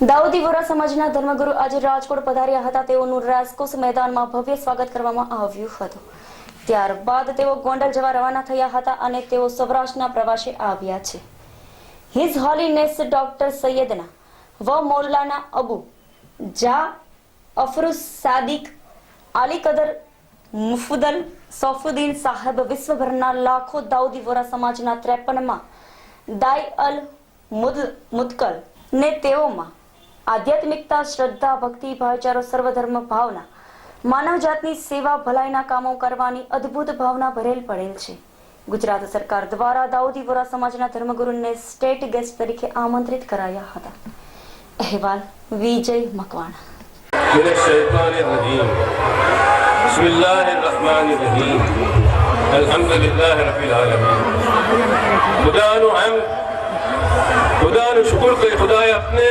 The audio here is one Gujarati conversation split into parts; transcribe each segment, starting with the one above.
દાઉદી વોરા સમાજના ધર્મગુરુ આજે રાજકોટ પધાર્યા હતા. તેઓનું રાજકોટ મેદાનમાં ભવ્ય સ્વાગત કરવામાં આવ્યું હતું. ત્યારબાદ તેઓ ગોંડલ જવા રવાના થયા હતા અને તેઓ સૌરાષ્ટ્રના પ્રવાસે આવ્યા છે. હિઝ હોલીનેસ ડોક્ટર સૈયદના વ મોલ્લાના અબુ જા અફરુસ સાદિક આલી કદર મુફુદલ સોફુદ્દીન સાહેબ વિશ્વભરના લાખો દાઉદી વોરા સમાજના ત્રેપનમાં દાઈ અલ મુદ- મુદકલ ને તેઓમાં આધ્યાત્મિકતા, શ્રદ્ધા, ભક્તિ, ભાઈચારો, સર્વધર્મ, ભાવના. માનવજાતની સેવા ભલાઈના કામો કરવાની અદ્ભુત ભાવના ભરેલ પડેલ છે. ગુજરાત સરકાર દ્વારા દાઉદી વોરા સમાજના ધર્મગુરુને સ્ટેટ ગેસ્ટ તરીકે આમંત્રિત કરાયા હતા. અહેવાલ વિજય મકવાણા. الحمد لله رب العالمين خدا نو حمد خدا نو شکر خدای اپنے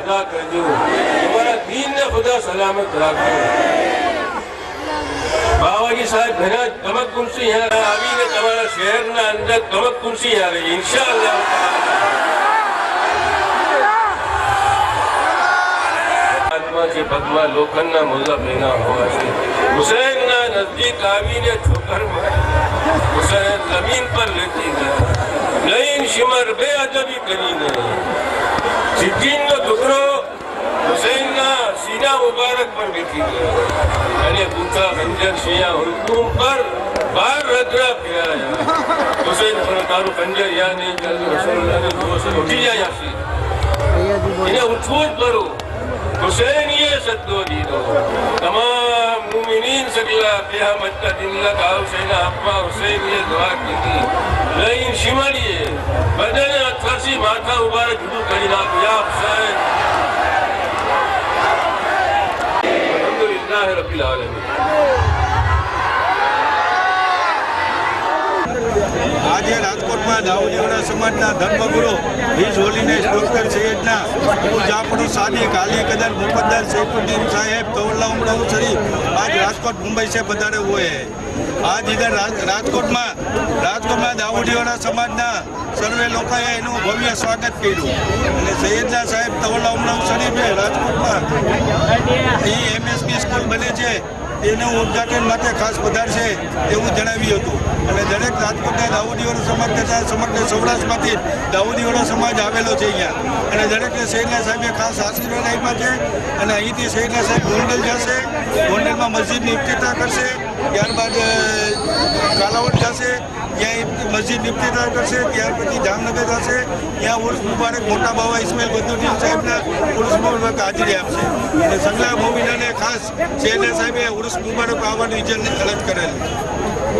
ادا کر دیو ہمارا دین نے خدا سلامت رکھو بابا جی صاحب بھنا کمک کنسی ہے رہا ابھی نے تمہارا شہر نہ اندر کمک کنسی ہے رہی انشاءاللہ. آتما جی پدما لوکن نہ مزہ بینا ہوا سے حسین نہ نزدیک آمی نے ٹھوکر مارا حسین زمین پر لیتی گیا نئی شمر بے عجبی کری نے سجین મુબારક પર બેઠી ગયો અને પૂછા ખંજર શિયા હુકુમ પર બાર રગડા ફેરાયા. હુસૈન પણ તારું ખંજર યાદ નહીં કરતું રસૂલુલ્લાહને જોશે ઉઠી જાય યાસી એને ઉઠવું જ ખરું. હુસૈનીએ સદ્દો દીધો. તમામ મુમિનીન સગલા કિયામત કા દિન લગ આવશે ને આપવા હુસૈનીએ દુઆ કીધી. લઈને શિમાડીએ બધાને અથરસી માથા ઊભા જુદું કરી નાખ્યું યા હુસૈન અલ્હમ્દુલિલ્લાહ રબ્બિલ આલમીન આજે રાજકોટમાં દાઉદીવાડા સમાજના ધર્મગુરુ હિઝ હોલીનેસ ડૉક્ટર સૈયદના હું જાફરો સાદિક આલી કદર મુકદ્દર સૈફુદ્દીન સાહેબ કૌલ્લા ઉમરા ઉછરી. આજ રાજકોટ મુંબઈ છે વધારે હોય આજ ઇધર રાજકોટમાં રાજકોટમાં દાઉડીવાળા સમાજના સર્વે લોકોએ એનું ભવ્ય સ્વાગત કર્યું. અને સૈયદના સાહેબ તવલા ઉમરા ઉછરી રાજકોટમાં. એ એમએસપી સ્કૂલ બને છે. એનું ઉદઘાટન માટે ખાસ પધારશે એવું જણાવ્યું હતું. અને દરેક રાજકોટના દાઉદીવાળો સમાજ તથા સમગ્ર સૌરાષ્ટ્રમાંથી દાઉદીવાળો સમાજ આવેલો છે અહીંયા. અને દરેકને શહેરના સાહેબે ખાસ આશીર્વાદ આપ્યા છે. અને અહીંથી શહેરના સાહેબ ગોંડલ જશે. ગોંડલમાં મસ્જિદની ઇફ્તિતાહ કરશે. ત્યારબાદ કાલાવડ જશે, ત્યાં મસ્જિદ ઇફ્તિતાહ કરશે, ત્યાર પછી જામનગર જશે, ત્યાં ઉર્સ મુબારક, મોટા બાવા ઇસ્માઇલ બદુદ્દીન સાહેબના ઉર્સ મુબારક હાજરી આપશે. અને સંગલા મોમિનાને ખાસ શહેરના સાહેબે ઉર્સ મુબારક આવવાની ઇજન અલગ કરેલી.